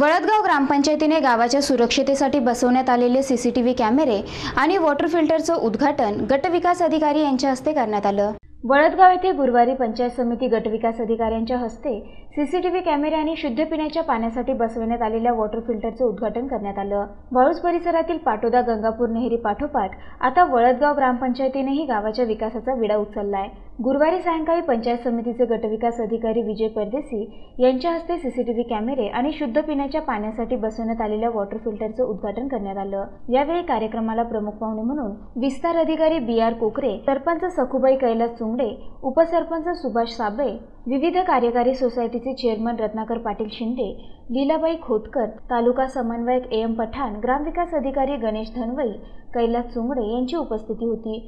वळदगाव ग्रामपंचायतीने गावाच्या सुरक्षतेसाठी बसवण्यात आलेले सीसीटीव्ही कॅमेरे आणि वॉटर फिल्टरचं उद्घाटन गटविकास अधिकारी यांच्या हस्ते करण्यात आलं. वळदगाव येथे गुरुवारी पंचायत समिती गटविकास अधिकाऱ्यांच्या हस्ते सीसीटीव्ही कॅमेरे आणि शुद्ध पिण्याच्या पाण्यासाठी बसवण्यात आलेल्या वॉटर फिल्टरचं उद्घाटन करण्यात आलं. वाळूज परिसरातील पाटोदा गंगापूर नेहरी पाठोपाठ आता वळदगाव ग्रामपंचायतीनेही गावाच्या विकासाचा विडा उचललाय. गुरुवारी सायंकाळी पंचायत समितीचे गटविकास अधिकारी विजय परदेसी यांच्या हस्ते सीसीटीव्ही कॅमेरे आणि शुद्ध पिण्याच्या पाण्यासाठी बसवण्यात आलेल्या वॉटर फिल्टरचं उद्घाटन करण्यात आलं. यावेळी कार्यक्रमाला प्रमुख पाहुणे म्हणून विस्तार अधिकारी बी आर कोकरे सरपंच सखुबाई कैलास चुंगडे उपसरपंच सुभाष साबळे विविध कार्यकारी सोसायटीचे चेअरमन रत्नाकर पाटील शिंदे लीलाबाई खोतकर तालुका समन्वयक ए एम पठाण ग्रामविकास अधिकारी गणेश धनवई कैलास चुंगडे यांची उपस्थिती होती.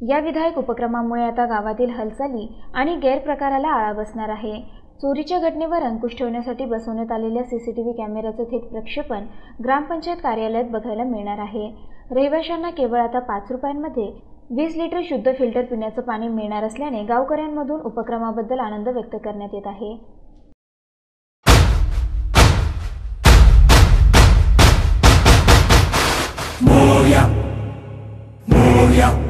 या विधायक उपक्रमामुळे आता गावातील हालचाली आणि गैरप्रकाराला आळा बसणार आहे चोरीच्या घटनेवर अंकुश ठेवण्यासाठी बसवण्यात आलेल्या सी सी टी व्ही कॅमेऱ्याचं थेट प्रक्षेपण ग्रामपंचायत कार्यालयात बघायला मिळणार आहे रहिवाशांना केवळ आता पाच रुपयांमध्ये वीस लिटर शुद्ध फिल्टर पिण्याचं पाणी मिळणार असल्याने गावकऱ्यांमधून उपक्रमाबद्दल आनंद व्यक्त करण्यात येत आहे Moria. Moria.